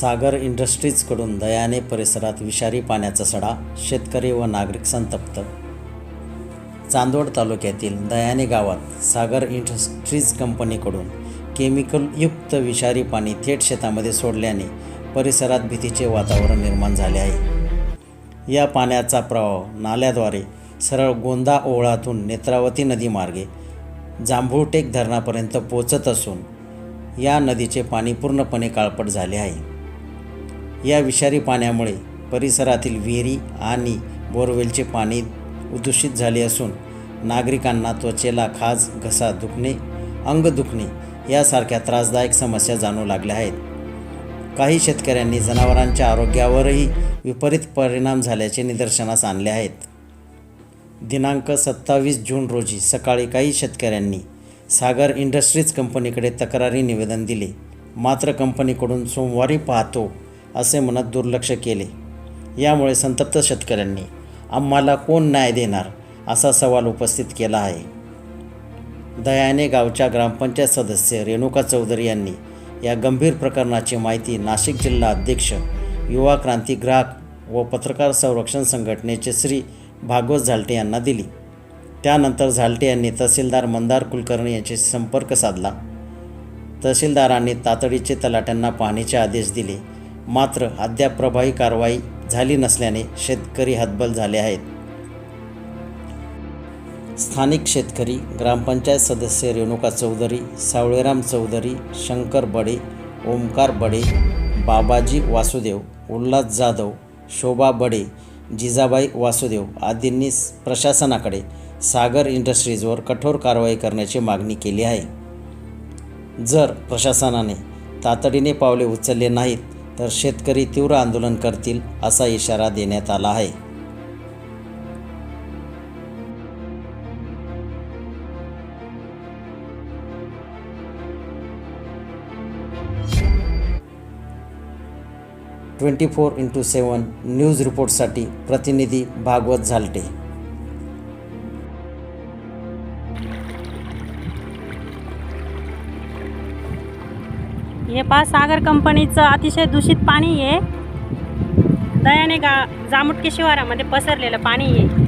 सागर इंडस्ट्रीजकडून दयाने परिसरात विषारी पाण्याचा सडा शेतकरी व नागरिक संतप्त. चांदवड तालुक्यातील दयाने गावात सागर इंडस्ट्रीज कंपनीकडून केमिकलयुक्त विषारी पाणी थेट शेतामध्ये सोडल्याने परिसरात भीतीचे वातावरण निर्माण झाले आहे. या पाण्याचा प्रवाह नाल्याद्वारे सरळ गोंदा ओवळातून नेत्रावती नदीमार्गे जांभूळटेक धरणापर्यंत पोचत असून या नदीचे पाणी पूर्णपणे काळपट झाले आहे. या विषारी पाण्यामुळे परिसरातील विहिरी आणि बोरवेलचे पाणी दूषित झाले असून नागरिकांना त्वचेला खाज घसा दुखणे अंग दुखणे यासारख्या त्रासदायक समस्या जाणू लागल्या आहेत. काही शेतकऱ्यांनी जनावरांच्या आरोग्यावरही विपरीत परिणाम झाल्याचे निदर्शनास आणले आहेत. दिनांक सत्तावीस जून रोजी सकाळी काही शेतकऱ्यांनी सागर इंडस्ट्रीज कंपनीकडे तक्रारी निवेदन दिले. मात्र कंपनीकडून सोमवारी पाहतो असे म्हणत दुर्लक्ष केले. यामुळे संतप्त शेतकऱ्यांनी आम्हाला कोण न्याय देणार असा सवाल उपस्थित केला आहे. दयाने गावच्या ग्रामपंचायत सदस्य रेणुका चौधरी यांनी या गंभीर प्रकरणाची माहिती नाशिक जिल्हा अध्यक्ष युवा क्रांती ग्राहक व पत्रकार संरक्षण संघटनेचे श्री भागवत झालटे यांना दिली. त्यानंतर झालटे यांनी तहसीलदार मंदार कुलकर्णी यांच्याशी संपर्क साधला. तहसीलदारांनी तातडीचे तलाट्यांना पाहणीचे आदेश दिले मात्र अद्याप प्रभावी कारवाई झाली नसल्याने शेतकरी हतबल झाले आहेत. स्थानिक शेतकरी ग्रामपंचायत सदस्य रेणुका चौधरी सावळेराम चौधरी शंकर बडे ओमकार बडे बाबाजी वासुदेव उल्हास जाधव शोभा बडे जिजाबाई वासुदेव आदींनी प्रशासनाकडे सागर इंडस्ट्रीजवर कठोर कारवाई करण्याची मागणी केली आहे. जर प्रशासनाने तातडीने पावले उचलले नाहीत तर शेतकरी तीव्र आंदोलन करतील असा इशारा देण्यात आला आहे. Twenty four into seven news रिपोर्टसाठी प्रतिनिधी भागवत झालटे. हे पहा सागर कंपनीचं अतिशय दूषित पाणी आहे. दयाने गा जामुटके शिवारामध्ये पसरलेलं पाणी आहे.